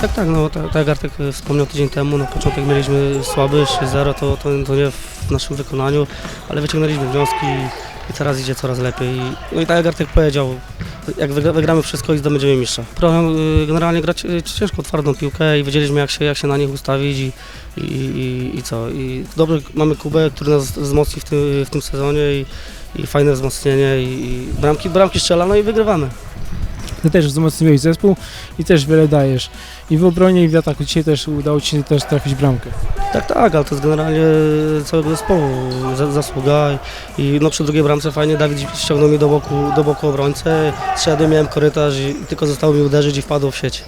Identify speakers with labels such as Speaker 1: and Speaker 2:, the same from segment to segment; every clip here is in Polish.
Speaker 1: Tak, tak, no tak, tak Artek wspomniał tydzień temu, na początek mieliśmy słaby 3-0, to, to, to nie w naszym wykonaniu, ale wyciągnęliśmy wnioski i teraz idzie coraz lepiej. No i tak jak Artek powiedział, jak wygra, wygramy wszystko i zdobędziemy mistrza. Problem y, generalnie grać y, ciężko twardą piłkę i wiedzieliśmy jak się, jak się na nich ustawić i, i, i, i co. I dobrze mamy Kubę, który nas wzmocni w tym, w tym sezonie i, i fajne wzmocnienie i, i bramki, bramki strzela, no i wygrywamy.
Speaker 2: Ty też wzmocniłeś zespół i też wiele dajesz. I w obronie i w ataku. Dzisiaj też udało Ci się też trafić bramkę.
Speaker 1: Tak, tak, ale to jest generalnie całego zespołu za- zasługa i no przy drugiej bramce fajnie Dawid ściągnął mi do boku, do boku obrońcę, szedłem, miałem korytarz i tylko zostało mi uderzyć i wpadło w sieć.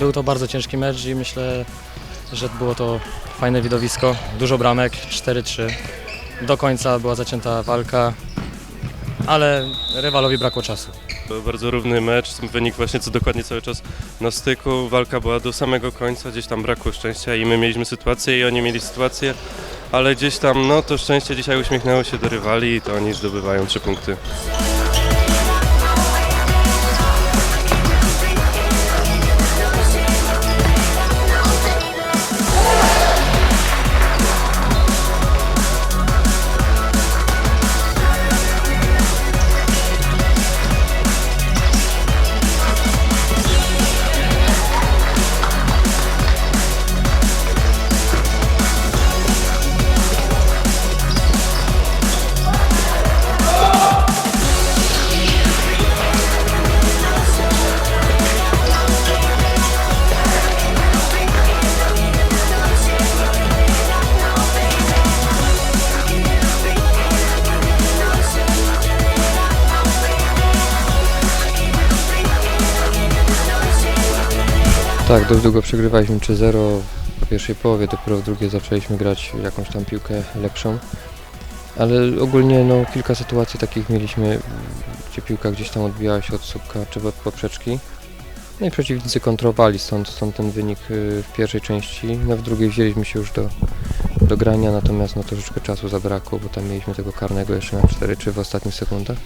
Speaker 3: Był to bardzo ciężki mecz i myślę, że było to fajne widowisko. Dużo bramek, 4-3. Do końca była zacięta walka, ale rywalowi brakło czasu.
Speaker 4: Był bardzo równy mecz, wynik właśnie co dokładnie cały czas na styku. Walka była do samego końca, gdzieś tam brakło szczęścia i my mieliśmy sytuację i oni mieli sytuację, ale gdzieś tam no to szczęście dzisiaj uśmiechnęło się do rywali i to oni zdobywają trzy punkty.
Speaker 5: Tak, dość długo przegrywaliśmy 3-0 w pierwszej połowie, dopiero w drugiej zaczęliśmy grać jakąś tam piłkę lepszą. Ale ogólnie no, kilka sytuacji takich mieliśmy, gdzie piłka gdzieś tam odbijała się od słupka czy od poprzeczki. No i przeciwnicy kontrowali, stąd, stąd ten wynik y, w pierwszej części. No w drugiej wzięliśmy się już do, do grania, natomiast no, troszeczkę czasu zabrakło, bo tam mieliśmy tego karnego jeszcze na 4 czy w ostatnich sekundach.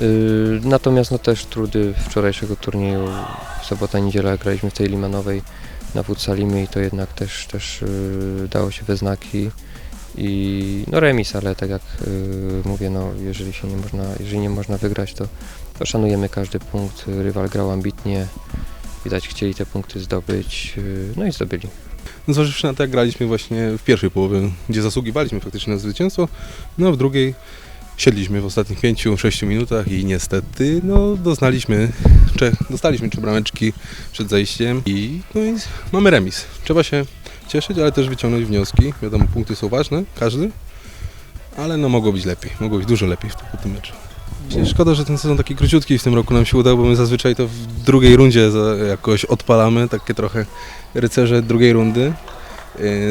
Speaker 5: Yy, Natomiast no też trudy wczorajszego turnieju, sobota, niedziela graliśmy w tej Limanowej na futsalimy i to jednak też, też yy, dało się we znaki i no remis, ale tak jak yy, mówię, no jeżeli się nie można, jeżeli nie można wygrać, to, to szanujemy każdy punkt. Rywal grał ambitnie, widać chcieli te punkty zdobyć, no i zdobyli.
Speaker 6: No, Zważywszy na to, jak graliśmy właśnie w pierwszej połowie, gdzie zasługiwaliśmy faktycznie na zwycięstwo, no w drugiej siedliśmy w ostatnich 5-6 minutach i niestety no, doznaliśmy, cze, dostaliśmy trzy brameczki przed zajściem i, no i mamy remis. Trzeba się cieszyć, ale też wyciągnąć wnioski. Wiadomo, punkty są ważne, każdy, ale no mogło być lepiej, mogło być dużo lepiej w tym, meczu. Szkoda, że ten sezon taki króciutki w tym roku nam się udał, bo my zazwyczaj to w drugiej rundzie jakoś odpalamy, takie trochę rycerze drugiej rundy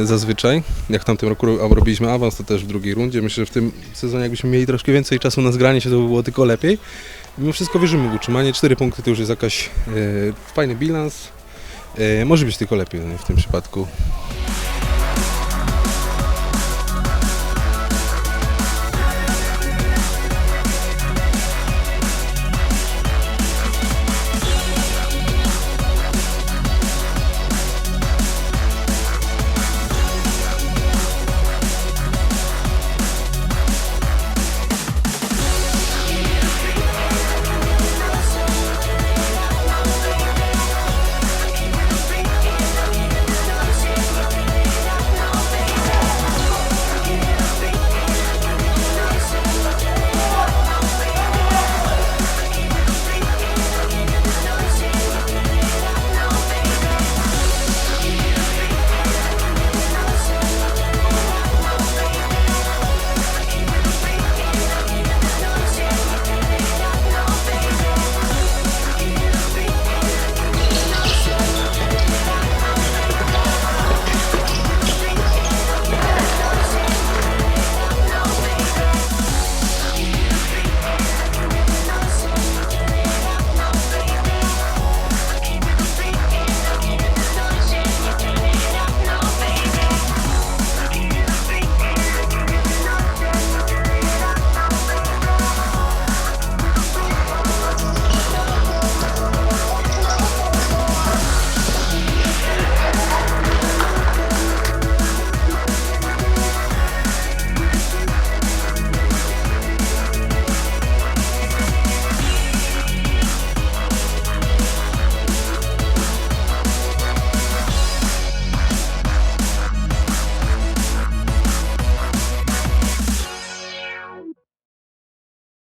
Speaker 6: zazwyczaj. Jak w tamtym roku ro- robiliśmy awans, to też w drugiej rundzie. Myślę, że w tym sezonie jakbyśmy mieli troszkę więcej czasu na zgranie się, to by było tylko lepiej. Mimo wszystko wierzymy w utrzymanie. Cztery punkty to już jest jakaś yy, fajny bilans. Yy, może być tylko lepiej no, w tym przypadku.